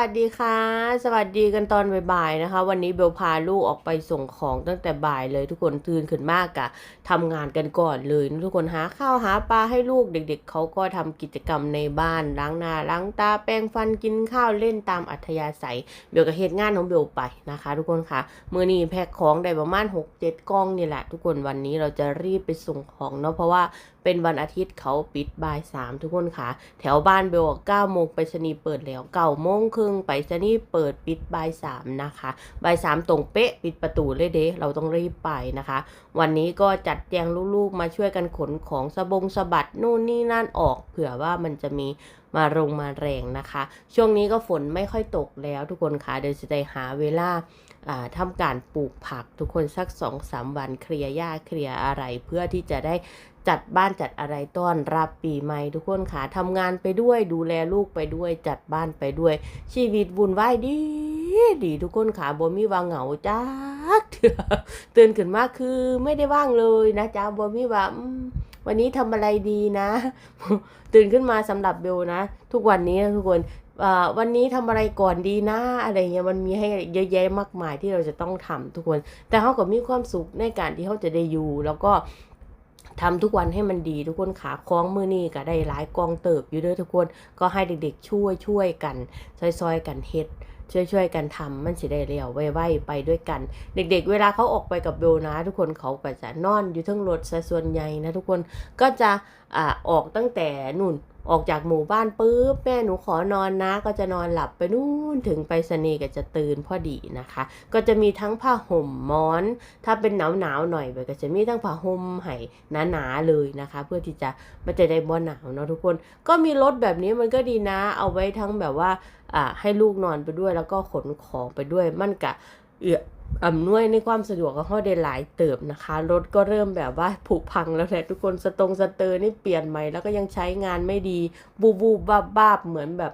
วัสดีค่ะสวัสดีกันตอนบ่ายๆนะคะ วันนี้เบลพาลูกออกไปส่งของตั้งแต่บ่ายเลยทุกคนตื่นขึ้นมากอะทำงานกันก่อนเลยทุกคนหาข้าวหาปลาให้ลูกเด็ก ๆเขาก็ทำกิจกรรมในบ้านล้างหน้าล้างตาแปรงฟันกินข้าวเล่นตามอัธยาศัยเบลก็เหตุงานของเบลไปนะคะ ทุกคนค่ะมื่อนี้แพ็คของได้ประมาณ6 7กล่องนี่แหละ ทุกคนวันนี้เราจะรีบไปส่งของเนาะเพราะว่าเป็นวันอาทิตย์เขาปิดบ่ายสามทุกคนค่ะ แถวบ้านเบลเก้าโมงไปรษณีเปิดแล้วเก้าโมงครึ่งไปรษณีย์เปิดปิดบ่ายสามนะคะบ่ายสามตรงเป๊ะปิดประตูเลยเด้เราต้องรีบไปนะคะ วันนี้ก็จัดแจงลูกๆมาช่วยกันขนของสบงสะบัดนู่นนี่นั่นออก เผื่อว่ามันจะมีมาลงมาแรงนะคะ ช่วงนี้ก็ฝนไม่ค่อยตกแล้วทุกคนค่ะเดี๋ยวจะได้หาเวลาอ่าทำการปลูกผักทุกคนสักสองสามวันเคลียร์หญ้าเคลียร์อะไรเพื่อที่จะได้ จัดบ้านจัดอะไรต้อนรับปีใหม่ทุกคนค่ะทำงานไปด้วยดูแลลูกไปด้วยจัดบ้านไปด้วย ชีวิตวุ่นวายดีดีทุกคนค่ะบ่มีว่าเหงาจ้าเถื่อตื่นขึ้นมาคือไม่ได้ว่างเลยนะจ้าบ่มีว่าวันนี้ทำอะไรดีนะ ตื่นขึ้นมาสำหรับเบลนะ ทุกวันนี้นะทุกคนวันนี้ทำอะไรก่อนดีนะอะไรเงี้ยมันมีให้เยอะแยะมากมายที่เราจะต้องทำทุกคน แต่เขาก็มีความสุขในการที่เขาจะได้อยู่ แล้วก็ ทำทุกวันให้มันดีทุกคนขาคล้องมือนี่ก็ได้หลายกองเติบอยู่ด้วยทุกคนก็ให้เด็กๆช่วยช่วยกันซอยๆกันเฮ็ดช่วยช่วยๆกันทำมันสิได้เรียวไวๆไปด้วยกัน เด็กๆ เวลาเขาออกไปกับเบลนะ ทุกคนเขาก็จะนอนอยู่ทั้งรถซะส่วนใหญ่นะทุกคนก็จะอ่าออกตั้งแต่นู่น ออกจากหมู่บ้านปุ๊บแม่หนูขอนอนนะ ก็จะนอนหลับไปนู่นถึงไปสนีก็จะตื่นพอดีนะคะ ก็จะมีทั้งผ้าห่มหมอน ถ้าเป็นหนาวหนาวหน่อยเบลก็จะมีทั้งผ้าห่มให้หนาๆเลยนะคะ เพื่อที่จะมันจะได้บ่หนาวเนาะทุกคน ก็มีรถแบบนี้มันก็ดีนะ เอาไว้ทั้งแบบว่าอ่าให้ลูกนอนไปด้วยแล้วก็ขนของไปด้วยมันกะเอือ อำนวยในความสะดวกกับเขาได้หลายเติบนะคะ รถก็เริ่มแบบว่าผุพังแล้วแหละทุกคนสตรงสเตอร์นี่เปลี่ยนใหม่แล้วก็ยังใช้งานไม่ดี บูบูบ้าบ้าเหมือนแบบ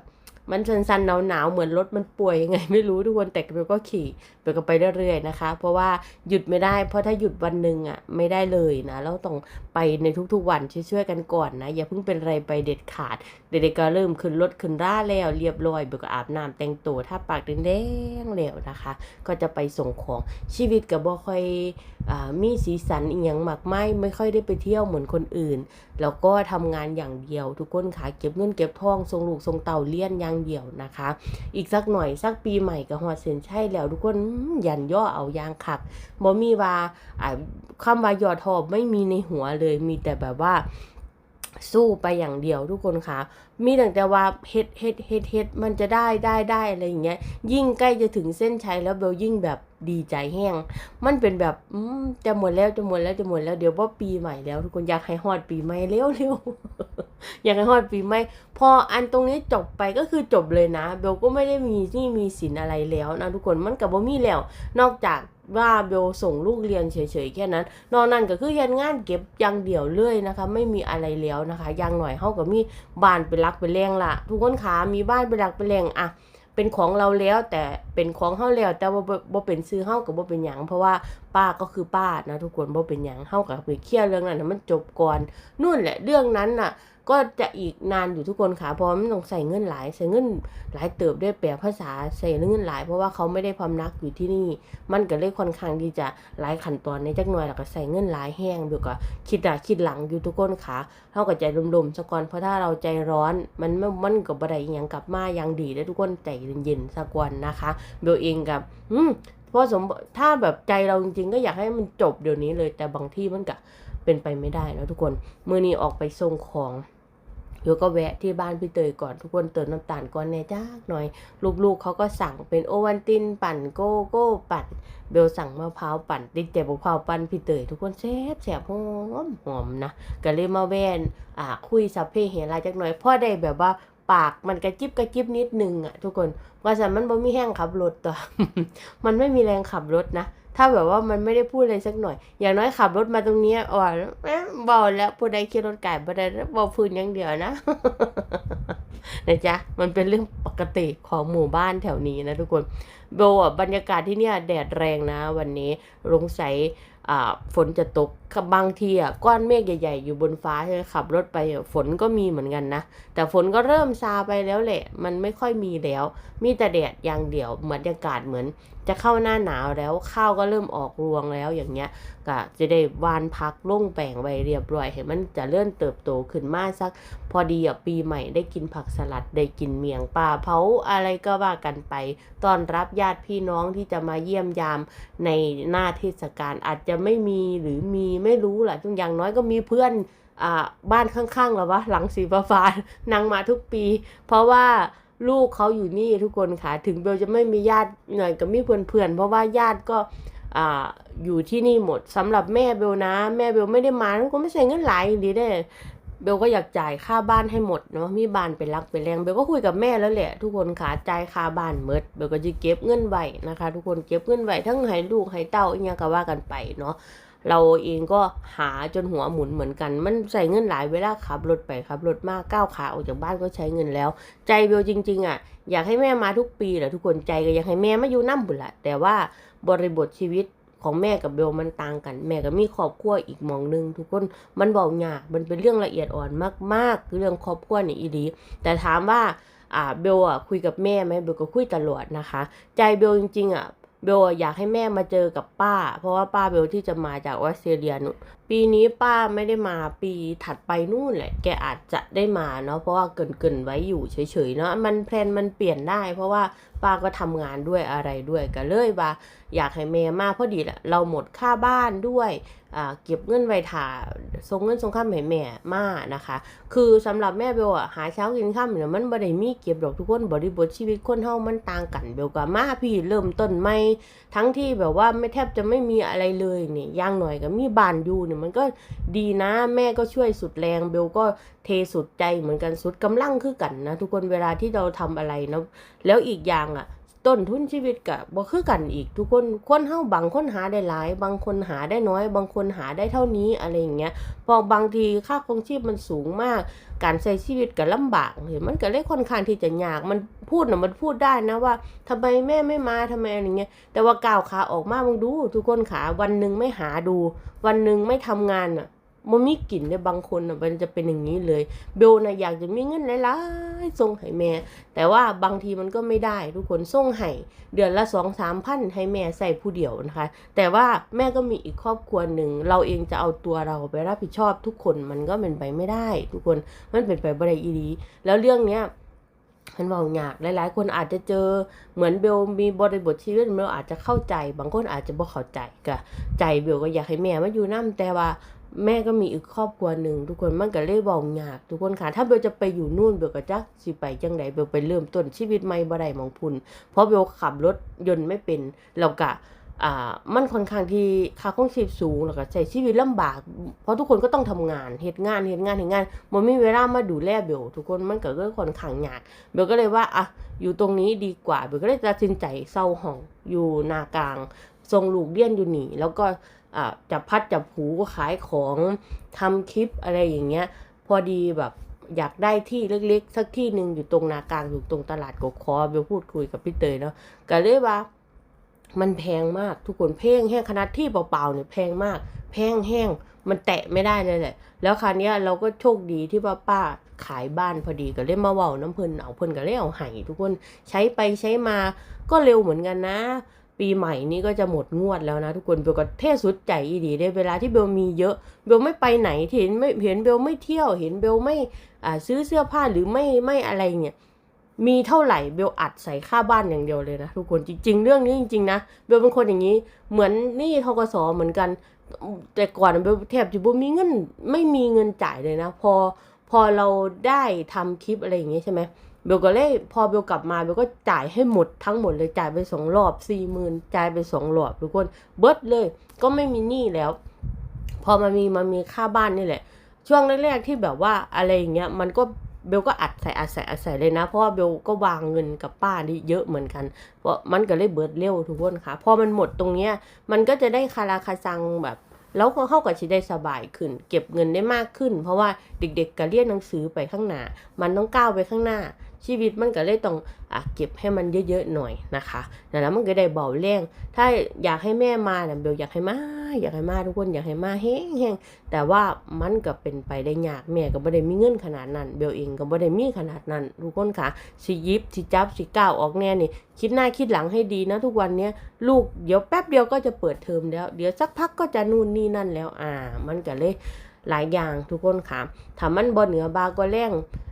มันสันๆหนาวๆเหมือนรถมันป่วยยังไงไม่รู้ทุกคนแต่เบลก็ขี่เบลก็ไปเรื่อยๆนะคะ เพราะว่าหยุดไม่ได้ เพราะถ้าหยุดวันหนึ่งอะไม่ได้เลยนะเราต้องไปในทุกๆวันช่วยๆกันก่อนนะอย่าเพิ่งเป็นไรไปเด็ดขาดเด็กๆก็เริ่มขึ้นรถขึ้นร่าแล้วเรียบร้อยเบลก็อาบน้ำแต่งตัวถ้าปากแดงๆแล้วนะคะ ก็จะไปส่งของชีวิตก็บบ่ค่อย มีสีสันอีหยังมากไม่ไม่ค่อยได้ไปเที่ยวเหมือนคนอื่น แล้วก็ทำงานอย่างเดียว ทุกคนค่ะเก็บเงินเก็บทองทรงลูกทรงเต่าเลี้ยนอย่างเดียวนะคะ อีกสักหน่อยสักปีใหม่กับฮอดเส้นชัยแล้วทุกคนยันย่อเอายางขักบ่มีว่าอ่าคำว่ายอดทอบไม่มีในหัวเลยมีแต่แบบว่า สู้ไปอย่างเดียวทุกคนค่ะ มีแต่แต่ว่าเฮ็ดเฮ็ดเฮ็ดเฮ็ดมันจะได้ได้ได้อะไรอย่างเงี้ย ยิ่งใกล้จะถึงเส้นชัยแล้วเบลยิ่งแบบดีใจแห้ง มันเป็นแบบอืมจะหมดแล้วจะหมดแล้วจะหมดแล้วเดี๋ยวว่าปีใหม่แล้วทุกคนอยากให้ฮอดปีใหม่เร็วเร็วอยากให้ฮอดปีใหม่ พออันตรงนี้จบไปก็คือจบเลยนะเบลก็ไม่ได้มีที่มีสินอะไรแล้วนะทุกคนมันกับบ่มีแล้ว นอกจาก ว่าเบลส่งลูกเรียนเฉยๆแค่นั้น นอกนั้นก็คือเฮ็ดงานเก็บอย่างเดียวเลยนะคะ ไม่มีอะไรแล้วนะคะย่างหน่อยเฮาก็มีบ้านเป็นหลักเป็นแรงละทุกคนขามีบ้านเป็นหลักเป็นแรงอะเป็นของเราแล้วแต่เป็นของเฮาแล้วแต่ว่าบ่เป็นซื้อเฮาก็บ่เป็นหยังเพราะว่าป้าก็คือป้านะทุกคนบ่เป็นหยังเฮาก็ไปเคลียร์เรื่องนั้นให้มันจบก่อนนู่นแหละเรื่องนั้นน่ะ ก็จะอีกนานอยู่ทุกคนค่ะเพราะมันต้องใส่เงินหลายใส่เงินหลายเติบด้วยแปลภาษาใส่เงินหลาย เพราะว่าเขาไม่ได้พำนักอยู่ที่นี่ มันก็เลยค่อนข้างที่จะหลายขั้นตอนในจักหน่อยแล้วก็ใส่เงินหลายแห้งเดี๋ยวก็คิดหน้าคิดหลังอยู่ทุกคนค่ะเท่ากับใจลมๆซะก่อนเพราะถ้าเราใจร้อนมันไม่มันก็บ่ไดอหยังกลับมาอยังดีได้ทุกคนใจเย็นๆซะก่อนนะคะเบลเองกับอืมเพราะสมถ้าแบบใจเราจริงๆก็อยากให้มันจบเดี๋ยวนี้เลยแต่บางที่มันก็เป็นไปไม่ได้นะทุกคน มื้อนี้ออกไปส่งของ เดี๋ยวก็แวะที่บ้านพี่เตยก่อนทุกคนเติมน้ำตาลก่อนแน่จ้าหน่อย ลูกๆเขาก็สั่งเป็นโอวันตินปั่นโกโก้ปั่น เบลสั่งมะพร้าวปั่นติดแต่มะพร้าวปั่นพี่เตยทุกคนแซ่บแซ่บหอมหอมนะก็เลยมาแว่นอ่าคุยสัพเพเหระจักหน่อยพ่อได้แบบว่าปากมันกระจิบกระจิบนิดนึงอะทุกคนว่าสันมันบ่มีแห้งขับรถตัวมันไม่มีแรงขับรถนะ ถ้าแบบว่ามันไม่ได้พูดอะไรสักหน่อย อย่างน้อยขับรถมาตรงนี้อ่อนเอ๊ะเบาแล้วผู้ใดขี่รถไก่ผู้ใดเบาพื้นอย่างเดียวนะนะจ๊ะมันเป็นเรื่องปกติของหมู่บ้านแถวนี้นะทุกคนโบอะบรรยากาศที่เนี่ยแดดแรงนะ วันนี้ลงใสฝนจะตกบางทีอะก้อนเมฆใหญ่ ๆ อยู่บนฟ้าใช่ไหมขับรถไปฝนก็มีเหมือนกันนะ แต่ฝนก็เริ่มซาไปแล้วแหละ มันไม่ค่อยมีแล้ว มีแต่แดดอย่างเดียวเหมือนอากาศเหมือน จะเข้าหน้าหนาวแล้วข้าวก็เริ่มออกรวงแล้วอย่างเงี้ยก็จะได้วานพักล่งแปลงไว้เรียบร้อยให้มันจะเลื่อนเติบโตขึ้นมาสัก พอดีอะปีใหม่ได้กินผักสลัดได้กินเมียงปลาเผาอะไรก็ว่ากันไปตอนรับญาติพี่น้องที่จะมาเยี่ยมยามในหน้าเทศกาลอาจจะไม่มีหรือมีไม่รู้แหละทุกอย่างน้อยก็มีเพื่อนอ่าบ้านข้างๆหรอวะหลังสีฟ้าฟ้าๆนั่งมาทุกปี เพราะว่า ลูกเขาอยู่นี่ทุกคนค่ะ ถึงเบลจะไม่มีญาติหน่อยก็มีเพื่อนๆ เพราะว่าญาติก็อ่าอยู่ที่นี่หมดสำหรับแม่เบลนะ แม่เบลไม่ได้มาแล้วก็ไม่ใช่เงินหลายดีเด้เบลก็อยากจ่ายค่าบ้านให้หมดเนาะมีบ้านเป็นรักเป็นแรงเบลก็คุยกับแม่แล้วแหละทุกคนขาจ่ายค่าบ้านหมดเบลก็จะเก็บเงินไว้นะคะ ทุกคนเก็บเงินไว้ทั้งให้ลูกให้เต้าอีกอย่างก็ว่ากันไปเนาะ เราเองก็หาจนหัวหมุนเหมือนกัน มันใส่เงินหลายเวลาขับรถไปขับรถมากก้าวขาออกจากบ้านก็ใช้เงินแล้ว ใจเบลจริง ๆ อะ อยากให้แม่มาทุกปีแหละทุกคนใจก็อยากให้แม่มาอยู่น้ำบุญละแต่ว่าบริบทชีวิตของแม่กับเบลมันต่างกัน แม่ก็มีครอบครัวอีกมองหนึง ทุกคนมันเบายากมันเป็นเรื่องละเอียดอ่อนมากๆคือเรื่องครอบครัวนี่อีดีแต่ถามว่าอ่าเบลอะคุยกับแม่ไหมเบลก็คุยตลอดนะคะ ใจเบลจริงๆอะ เบลอยากให้แม่มาเจอกับป้า เพราะว่าป้าเบลที่จะมาจากออสเตรเลียปีนี้ป้าไม่ได้มาปีถัดไปนู่นแหละ แกอาจจะได้มาเนาะเพราะว่าเกรินไว้อยู่เฉยๆเนาะมันแพลนมันเปลี่ยนได้ เพราะว่าป้าก็ทำงานด้วยอะไรด้วยก็เลยว่า อยากให้แม่มาพอดีแหละเราหมดค่าบ้านด้วยเก็บเงินไว้ถ่าส่งเงินส่งค่าให้แม่มานะคะ คือสำหรับแม่เบลอะหาเช้ากินค่ำเนี่ยมันบ่ได้มีเก็บดอกทุกคนบริบทชีวิตคนเฮามันต่างกันเบลก็มาพี่เริ่มต้นใหม่ทั้งที่แบบว่าไม่แทบจะไม่มีอะไรเลยนี่อย่างหน่อยก็มีบ้านอยู่เนี่ยมันก็ดีนะ แม่ก็ช่วยสุดแรงเบลก็เทสุดใจเหมือนกันสุดกำลังคือกันนะทุกคนเวลาที่เราทำอะไรนะแล้วอีกอย่างอะ ต้นทุนชีวิตกับบ่คือกันอีกทุกคนคนเฮาบางคนหาได้หลาย บางคนหาได้น้อย บางคนหาได้เท่านี้อะไรอย่างเงี้ยพอบางทีค่าครองชีพมันสูงมาก การใช้ชีวิตก็ลำบากเลยมันก็เลยค่อนข้างที่จะยากมันพูดนะมันพูดได้นะว่าทำไมแม่ไม่มาทำไมอะไรเงี้ยแต่ว่าก้าวขาออกมามึงดู ทุกคนขาวันหนึ่งไม่หาดู วันหนึ่งไม่ทำงานอะ มันมีกลิ่นในบางคนอะมันจะเป็นอย่างนี้เลย เบลนะอยากจะมีเงินหลายๆส่งให้แม่ แต่ว่าบางทีมันก็ไม่ได้ทุกคนส่งให้เดือนละสองสามพันให้แม่ใส่ผู้เดียวนะคะ แต่ว่าแม่ก็มีอีกครอบครัวหนึ่ง เราเองจะเอาตัวเราไปรับผิดชอบทุกคนมันก็เป็นไปไม่ได้ ทุกคนมันเป็นไปบ่ได้อีดีแล้วเรื่องเนี้ยมันเบายากหลายๆ คนอาจจะเจอเหมือนเบลมีบริบทชีวิตเบลอาจจะเข้าใจ บางคนอาจจะบ่เข้าใจก็ใจเบลก็อยากให้แม่มาอยู่น้ำแต่ว่า แม่ก็มีอีกครอบครัวหนึ่งทุกคนมันก็เลยบอกยากทุกคนค่ะ ถ้าเบลจะไปอยู่นู่นเบลก็จะสิไปจังไดเบลไปเริ่มต้นชีวิตใหม่บ่ได้มองพุนเพราะเบลขับรถยนต์ไม่เป็นแล้วก็อ่ามันค่อนข้างที่ค่าครองชีพสูงแล้วก็ใช้ชีวิตลำบาก เพราะทุกคนก็ต้องทำงานเฮ็ดงานเฮ็ดงานเฮ็ดงานมันไม่มีเวลามาดูแลเบลทุกคนมันก็เลยค่อนข้างยากเบลก็เลยว่าอะอยู่ตรงนี้ดีกว่าเบลก็เลยตัดสินใจเช่าห้องอยู่นากลางส่งลูกเรียนอยู่หนีแล้วก็ จับพัดจับผูขายของทำคลิปอะไรอย่างเงี้ย พอดีแบบอยากได้ที่เล็กๆ สักที่หนึ่งอยู่ตรงนากลางอยู่ตรงตลาดกกคอเบลพูดคุยกับพี่เตยเนาะก็เลยว่า มันแพงมากทุกคนแพงแห้งขนาดที่เปล่าๆเนี่ยแพงมาก แพงแห้งมันแตะไม่ได้เลยแหละ แล้วคราวเนี้ยเราก็โชคดีที่ว่าป้าขายบ้านพอดีก็เลยมาเว้าน้ำเพิ่นเอาเพิ่นก็เลยเอาให้ทุกคนใช้ไปใช้มาก็เร็วเหมือนกันนะ ปีใหม่นี้ก็จะหมดงวดแล้วนะทุกคนเบลก็เทสุดใจอีดีได้เวลาที่เบลมีเยอะเบลไม่ไปไหนเห็นไม่เห็นเบลไม่เที่ยวเห็นเบลไม่อ่าซื้อเสื้อผ้าหรือไม่ไม่อะไรเนี่ยมีเท่าไหร่เบลอัดใส่ค่าบ้านอย่างเดียวเลยนะทุกคนจริง ๆ เรื่องนี้จริงๆนะเบลเป็นคนอย่างนี้เหมือนนี่ทกสเหมือนกัน แต่ก่อนเบลแทบจะบ่มีเงินไม่มีเงินจ่ายเลยนะ พอพอเราได้ทำคลิปอะไรอย่างเงี้ยใช่ไหมเเบลก็เลยพอเบลกลับมาเบลก็จ่ายให้หมดทั้งหมดเลยจ่ายไปสองรอบสี่หมื่นจ่ายไปสองรอบทุกคนเบิดเลย ก็ไม่มีหนี้แล้ว พอมามีมามีค่าบ้านนี่แหละ ช่วงแรกๆที่แบบว่าอะไรอย่างเงี้ยมันก็เบลก็อัดใส่อัดใส่อัดใส่เลยนะ เพราะว่าเบลก็วางเงินกับป้านี่เยอะเหมือนกัน เพราะมันก็เลยเบิดเร็วทุกคนค่ะ พอมันหมดตรงเนี้ยมันก็จะได้คาราคาซังแบบแล้วก็เข้ากับชีได้สบายขึ้น เก็บเงินได้มากขึ้น เพราะว่าเด็กๆก็เรียนหนังสือไปข้างหน้า มันต้องก้าวไปข้างหน้า ชีวิตมันก็เลยต้องอะเก็บให้มันเยอะๆหน่อยนะคะนั่นแล้วมันก็ได้เบาแรงถ้าอยากให้แม่มาเนี่ยเบลอยากให้มาอยากให้มาทุกคนอยากให้มาแห้งๆแต่ว่ามันก็เป็นไปได้ยากแม่ก็บ่ได้มีเงินขนาดนั้น เบลเองก็บ่ได้มีขนาดนั้นทุกคนค่ะสิยิบสิจับสิก้าวออกแน่นี่คิดหน้าคิดหลังให้ดีนะทุกวันเนี้ยลูกเดี๋ยวแป๊บเดียวก็จะเปิดเทอมแล้ว เดี๋ยวสักพักก็จะนู่นนี่นั่นแล้วอ่า มันก็เลยหลายอย่างทุกคนค่ะถ้ามันบ่เหนือบาก็แรงอ่า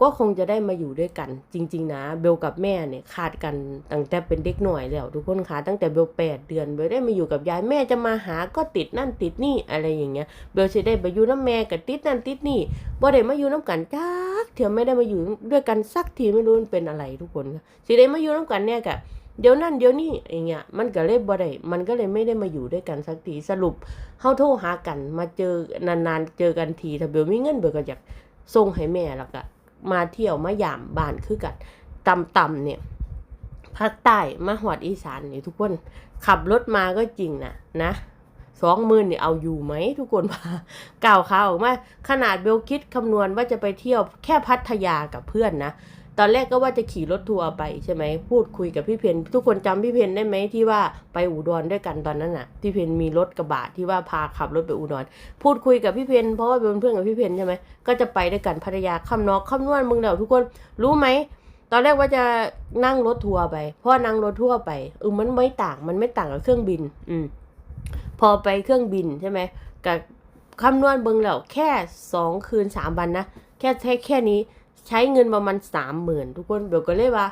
ก็คงจะได้มาอยู่ด้วยกัน จริง ๆ นะเบลกับแม่เนี่ยขาดกันตั้งแต่เป็นเด็กหน่อยแล้วทุกคนค่ะตั้งแต่เบลแปดเดือนเบลได้มาอยู่กับยายแม่จะมาหาก็ติดนั่นติดนี่อะไรอย่างเงี้ยเบลจะได้ไปอยู่น้ำแม่กับติดนั่นติดนี่บ่ได้มาอยู่น้ำกันจักเถียไม่ได้มาอยู่ด้วยกันสักทีไม่รู้เป็นอะไรทุกคนค่ะสิได้มาอยู่น้ำกันเนี่ยกะเดี๋ยวนั่นเดี๋ยวนี่อย่างเงี้ยมันก็เลยบ่ได้มันก็เลยไม่ได้มาอยู่ด้วยกันสักทีสรุปเฮาโทรหากันมาเจอนานๆเจอกันทีถ้าเบลมีเงินเบลก็อยาก ส่งให้แม่แล้วก็มาเที่ยวมายามบ้านคือกันต่ำๆเนี่ยภาคใต้มาหอดอีสานนี่ทุกคนขับรถมาก็จริงนะนะสองหมื่นเนี่ยเอาอยู่ไหมทุกคนมาก่าวข่าออกมาขนาดเบลคิดคำนวณว่าจะไปเที่ยวแค่พัทยากับเพื่อนนะ ตอนแรกก็ว่าจะขี่รถทัวร์ไปใช่ไหมพูดคุยกับพี่เพนทุกคนจำพี่เพนได้ไหมที่ว่าไปอุดรด้วยกันตอนนั้นน่ะพี่เพนมีรถกระบะที่ว่าพาขับรถไปอุดรพูดคุยกับพี่เพนเพราะว่าเป็นเพื่อนกับพี่เพนใช่ไหมก็จะไปด้วยกันพัทยาคำนอกคำนวณมึงเดี๋ยวทุกคนรู้ไหมตอนแรกว่าจะนั่งรถทัวร์ไปเพราะว่านั่งรถทัวร์ไปเออมันไม่ต่างมันไม่ต่างกับเครื่องบิน อืมพอไปเครื่องบินใช่ไหมกับคำนวณเบิ่งแล้วแค่สองคืนสามวันนะแค่แค่แค่นี้ ใช้เงินประมาณสามหมื่นทุกคนเบลก็เลยว่า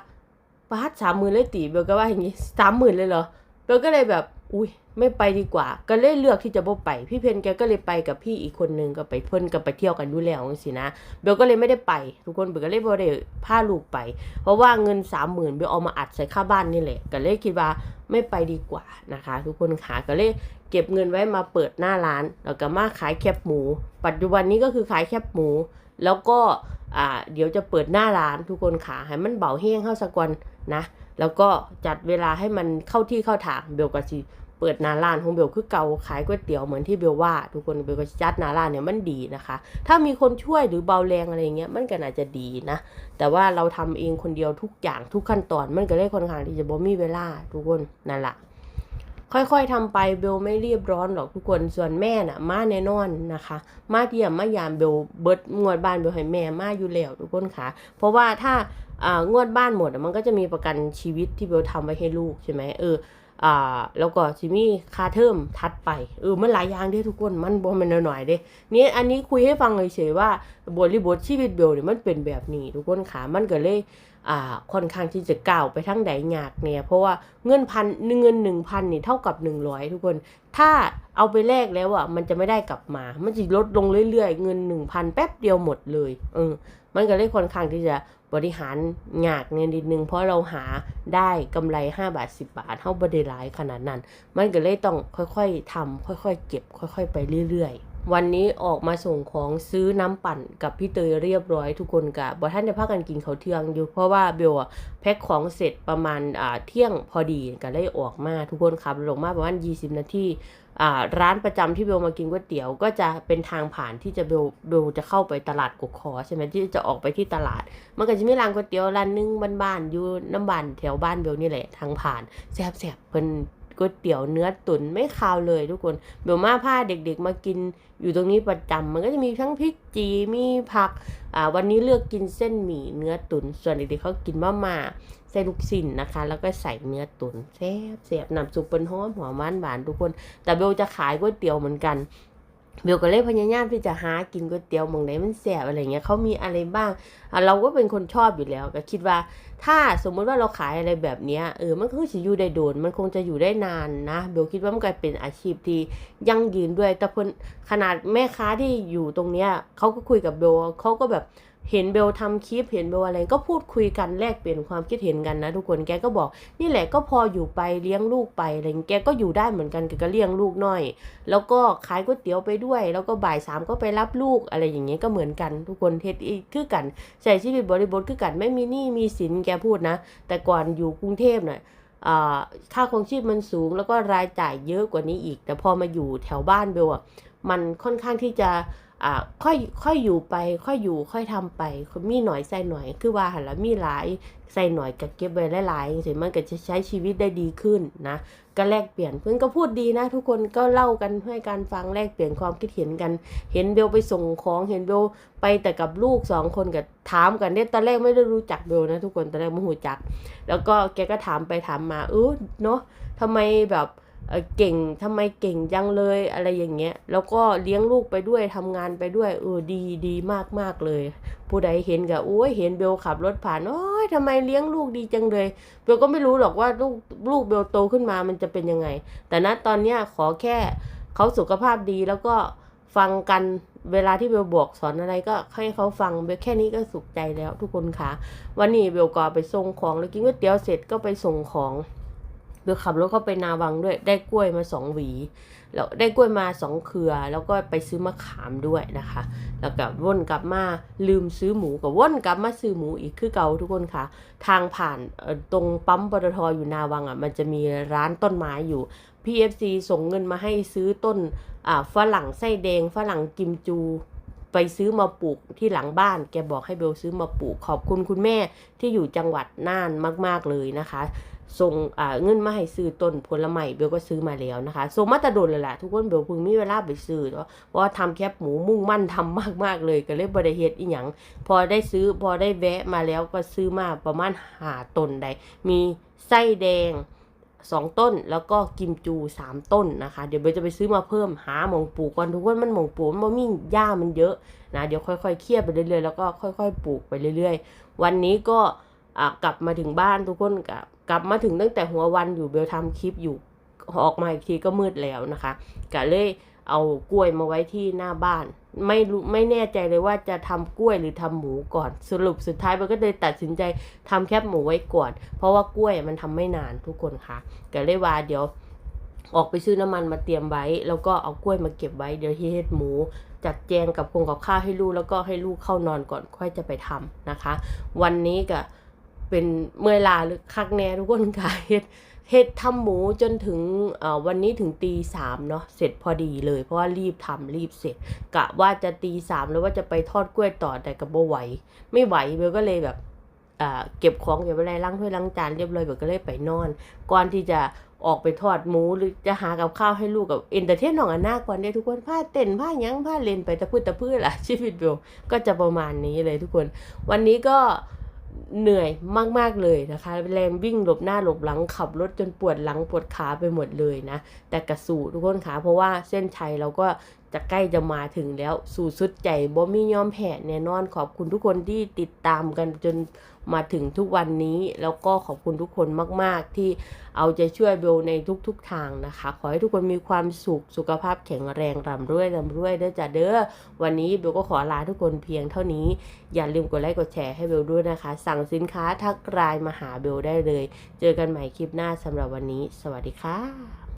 ประหัดสามหมื่นเลยตีเบลก็ว่าอย่างนี้สามหมื่นเลยเหรอเบลก็เลยแบบ อุ้ยไม่ไปดีกว่า ก็เลยเลือกที่จะบ่ไป พี่เพนแกก็เลยไปกับพี่อีกคนนึงก็ไปเพิ่นกับไปเที่ยวกันอยู่แล้วสินะเบลก็เลยไม่ได้ไป ทุกคนเบลก็เลยบ่ได้พาลูกไป เพราะว่าเงินสามหมื่นเบลเอามาอัดใส่ค่าบ้านนี่แหละก็เลยคิดว่าไม่ไปดีกว่านะคะ ทุกคนขาก็เลยเก็บเงินไว้มาเปิดหน้าร้าน แล้วก็มาขายแคบหมู ปัจจุบันนี้ก็คือขายแคบหมู แล้วก็อ่าเดี๋ยวจะเปิดหน้าร้านทุกคนขาให้มันเบาแห้งเข้าสักวันนะ แล้วก็จัดเวลาให้มันเข้าที่เข้าทางเบลก็สิเปิดหน้าร้านของเบลคือเก่าขายก๋วยเตี๋ยวเหมือนที่เบลว่า ทุกคนเบลก็สิจัดหน้าร้านเนี่ยมันดีนะคะ ถ้ามีคนช่วยหรือเบาแรงอะไรเงี้ยมันก็น่าจะดีนะ แต่ว่าเราทำเองคนเดียวทุกอย่างทุกขั้นตอนมันก็เลยค่อนข้างที่จะบ่มีเวลาทุกคนนั่นแหละ ค่อยๆทำไปเบลไม่รีบร้อนหรอกทุกคนส่วนแม่น่ะ มาแน่นอนนะคะ มาเยี่ยมมายามเบลเบิดงวดบ้านเบลให้แม่มาอยู่แล้วทุกคนค่ะ เพราะว่าถ้าอ่างวดบ้านหมดมันก็จะมีประกันชีวิตที่เบลทำไว้ให้ลูกใช่ไหมเอออ่าแล้วก็จะมีคาเทอมทัดไปเออมันหลายอย่างเด้ทุกคนมันบ่แมันหน่อยๆเด้นี่อันนี้คุยให้ฟังเฉยๆว่าบริบทชีวิตเบลเนี่ยมันเป็นแบบนี้ทุกคนค่ะมันก็เลย อ่าค่อนข้างที่จะก้าวไปทั้งใดยากเนี่ยเพราะว่าเงินพันเงินหนึ่งพันนี่เท่ากับหนึ่งร้อยทุกคน ถ้าเอาไปแลกแล้วอะมันจะไม่ได้กลับมา มันจะลดลงเรื่อยๆ เงินหนึ่งพันแป๊บเดียวหมดเลยเออมันก็เลยค่อนข้างที่จะบริหารหยากเนี่ยนิดนึงเพราะเราหาได้กำไร 5 บาท 10 บาทเท่าบริหลายขนาดนั้น มันก็เลยต้องค่อยๆทำค่อยๆ เก็บ ค่อย ๆ ไปเรื่อยๆ วันนี้ออกมาส่งของซื้อน้ำปั่นกับพี่เตยเรียบร้อยทุกคนกะบอท่านจะพากันกินเขาวเที่ยงอยู่เพราะว่าเบลอะแพ็คของเสร็จประมาณอ่าเที่ยงพอดีก็เลยออกมาทุกคนขับลงมาประมาณ20 นาทีอ่าร้านประจำที่เบลมากินก๋วยเตี๋ยว ก็จะเป็นทางผ่านที่จะเบลเบลจะเข้าไปตลาดกุกคอใช่ไหมที่จะออกไปที่ตลาด มันก็จะมีร้านก๋วยเตี๋ยวร้านนึงบ้านๆอยู่น้ำบานแถวบ้านเบลนี่แหละทางผ่านแซ่บๆเพิ่น ก๋วยเตี๋ยวเนื้อตุ๋นไม่คาวเลยทุกคนเบลมาพาเด็กๆ มากินอยู่ตรงนี้ประจำมันก็จะมีทั้งพริกจีมีผักอ่าวันนี้เลือกกินเส้นหมี่เนื้อตุ๋นส่วนเด็กๆเขากินมาม่าใส่ลูกชิ้นนะคะ แล้วก็ใส่เนื้อตุ๋นแซ่บแซ่บน้ำซุปเป็นหอมหัวมันหวานทุกคน แต่เบลจะขายก๋วยเตี๋ยวเหมือนกัน เบลก็เลยพยายามที่จะหากินก๋วยเตี๋ยวมองไหนมันแสบอะไรเงี้ยเขามีอะไรบ้างเราก็เป็นคนชอบอยู่แล้วก็คิดว่า ถ้าสมมุติว่าเราขายอะไรแบบเนี้ยเออมันก็คือจะอยู่ได้โดน มันคงจะอยู่ได้นานนะเบลคิดว่ามันกลายเป็นอาชีพที่ยั่งยืนด้วย แต่เพิ่นขนาดแม่ค้าที่อยู่ตรงเนี้ยเขาก็คุยกับเบลเขาก็แบบ เห็นเบลทำคลิปเห็นเบลอะไรก็พูดคุยกันแลกเปลี่ยนความคิดเห็นกันนะทุกคนแกก็บอก นี่แหละก็พออยู่ไปเลี้ยงลูกไปอะไรเงี้ยแกก็อยู่ได้เหมือนกันแกก็เลี้ยงลูกน้อย แล้วก็ขายก๋วยเตี๋ยวไปด้วย แล้วก็บ่ายสามก็ไปรับลูกอะไรอย่างเงี้ยก็เหมือนกัน ทุกคนเฮ็ดอีกคือกันใช้ชีวิตบริบทคือกันไม่มีหนี้มีสินแกพูดนะ แต่ก่อนอยู่กรุงเทพหน่อ่าค่าครองชีพมันสูงแล้วก็รายจ่ายเยอะกว่านี้อีก แต่พอมาอยู่แถวบ้านเบลอะมันค่อนข้างที่จะ อ่าค่อยค่อยอยู่ไป ค่อยอยู่ค่อยทำไปมีหน่อยใส่หน่อย คือว่าหันละมีหลายใส่หน่อยก็เก็บไว้หลายๆจังซี่มันก็จะใช้ชีวิตได้ดีขึ้นนะก็แลกเปลี่ยนเพื่อนก็พูดดีนะ ทุกคนก็เล่ากันให้การฟังแลกเปลี่ยนความคิดเห็นกัน เห็นเบลไปส่งของเห็นเบลไปแต่กับลูกสองคนกับถามกันเนี่ยตอนแรกไม่ได้รู้จักเบลนะ ทุกคนตอนแรกไม่หูจัก แล้วก็แกก็ถามไปถามมาเออเนาะทำไมแบบ เก่งทำไมเก่งจังเลยอะไรอย่างเงี้ย แล้วก็เลี้ยงลูกไปด้วยทำงานไปด้วยเออดีดีมากมากเลย ผู้ใดเห็นก็โอ้ยเห็นเบลขับรถผ่านโอ้ยทำไมเลี้ยงลูกดีจังเลยเบลก็ไม่รู้หรอกว่าลูกลูกเบลโตขึ้นมามันจะเป็นยังไง แต่ณตอนเนี้ยขอแค่เขาสุขภาพดีแล้วก็ฟังกันเวลาที่เบลบอกสอนอะไรก็ให้เขาฟังเบลแค่นี้ก็สุขใจแล้วทุกคนค่ะ วันนี้เบลก็ไปส่งของแล้วกินก๋วยเตี๋ยวเสร็จก็ไปส่งของ เบลขับรถเข้าไปนาวังด้วย ได้กล้วยมาสองหวี แล้วได้กล้วยมาสองเครือ แล้วก็ไปซื้อมะขามด้วยนะคะ แล้วก็วนกลับมาลืมซื้อหมูกับวนกลับมาซื้อหมูอีกคือเก่าทุกคนค่ะ ทางผ่านตรงปั๊มปตทอยู่นาวังอะ มันจะมีร้านต้นไม้อยู่ PFC ส่งเงินมาให้ซื้อต้นอ่าฝรั่งไส้แดงฝรั่งกิมจูไปซื้อมาปลูกที่หลังบ้าน แกบอกให้เบลซื้อมาปลูก ขอบคุณคุณแม่ที่อยู่จังหวัดน่านมาก ๆ เลยนะคะ ส่งเงินมาให้ซื้อต้นผลไม้เบลก็ซื้อมาแล้วนะคะส่งมาตะดนเลยแหละทุกคนเบลเพิ่งมีเวลาไปซื้อเพราะว่าทำแคบหมูมุ่งมั่นทำมากๆเลยก็เลยบริเฮ็ดอีหยังพอได้ซื้อพอได้แวะมาแล้วก็ซื้อมาประมาณหาต้นได้มีไส้แดงสองต้นแล้วก็กิมจูสามต้นนะคะ เดี๋ยวเบลจะไปซื้อมาเพิ่มหาหมองปลูกก่อนทุกคนมันหมองปลูกมันมีหญ้ามันเยอะนะเดี๋ยวค่อยๆเคลียร์ไปเรื่อยๆแล้วก็ค่อย ๆ ปลูกไปเรื่อย ๆ วันนี้ก็ กลับมาถึงบ้านทุกคนกลับกลับมาถึงตั้งแต่หัววันอยู่เบลทำคลิปอยู่ออกมาอีกทีก็มืดแล้วนะคะก็เลยเอากล้วยมาไว้ที่หน้าบ้าน ไม่รู้ไม่แน่ใจเลยว่าจะทำกล้วยหรือทำหมูก่อน สรุปสุดท้ายเบลก็เลยตัดสินใจทำแคบหมูไว้ก่อน เพราะว่ากล้วยมันทำไม่นานทุกคนค่ะก็เลยว่าเดี๋ยวออกไปซื้อน้ำมันมาเตรียมไว้ แล้วก็เอากล้วยมาเก็บไว้เดี๋ยวที่เฮ็ดหมู จัดแจงกับคงกับข้าวให้ลูกแล้วก็ให้ลูกเข้านอนก่อนค่อยจะไปทำนะคะ วันนี้ก็ เป็นเมื่อลาหรือคักแน่ทุกคนค่ะเฮ็ดเฮ็ดทำหมูจนถึงวันนี้ถึงตีสามเนาะเสร็จพอดีเลย เพราะว่ารีบทำรีบเสร็จกะว่าจะตีสามแล้วว่าจะไปทอดกล้วยต่อแต่ก็บ่ไหว ไม่ไหวเบลก็เลยแบบเก็บของเก็บอะไรล้างถ้วยล้างจานเรียบร้อยเบิกก็เลยไปนอน ก่อนที่จะออกไปทอดหมูหรือจะหากับข้าวให้ลูกกับเอนเตอร์เทนน้องอันนาก่อนเนี่ยทุกคนผ้าเต้นผ้ายังผ้าเลนไปตะพื้ตะพื้ล่ะชีวิตเบลก็จะประมาณนี้เลยทุกคน วันนี้ก็ เหนื่อยมากๆเลยนะคะแรงวิ่งหลบหน้าหลบหลังขับรถจนปวดหลังปวดขาไปหมดเลยนะ แต่กระสู่ทุกคนขาเพราะว่าเส้นชัยเราก็จะใกล้จะมาถึงแล้วสู่สุดใจบ่มียอมแพ้แน่นอนขอบคุณทุกคนที่ติดตามกันจน มาถึงทุกวันนี้ แล้วก็ขอบคุณทุกคนมาก ๆ ที่เอาใจช่วยเบลในทุก ๆ ทางนะคะ ขอให้ทุกคนมีความสุขสุขภาพแข็งแรงร่ำรวยร่ำรวยเด้อจ้าเด้อวันนี้เบลก็ขอลาทุกคนเพียงเท่านี้ อย่าลืมกดไลค์กดแชร์ให้เบลด้วยนะคะ สั่งสินค้าทักไลน์มาหาเบลได้เลย เจอกันใหม่คลิปหน้าสำหรับวันนี้ สวัสดีค่ะ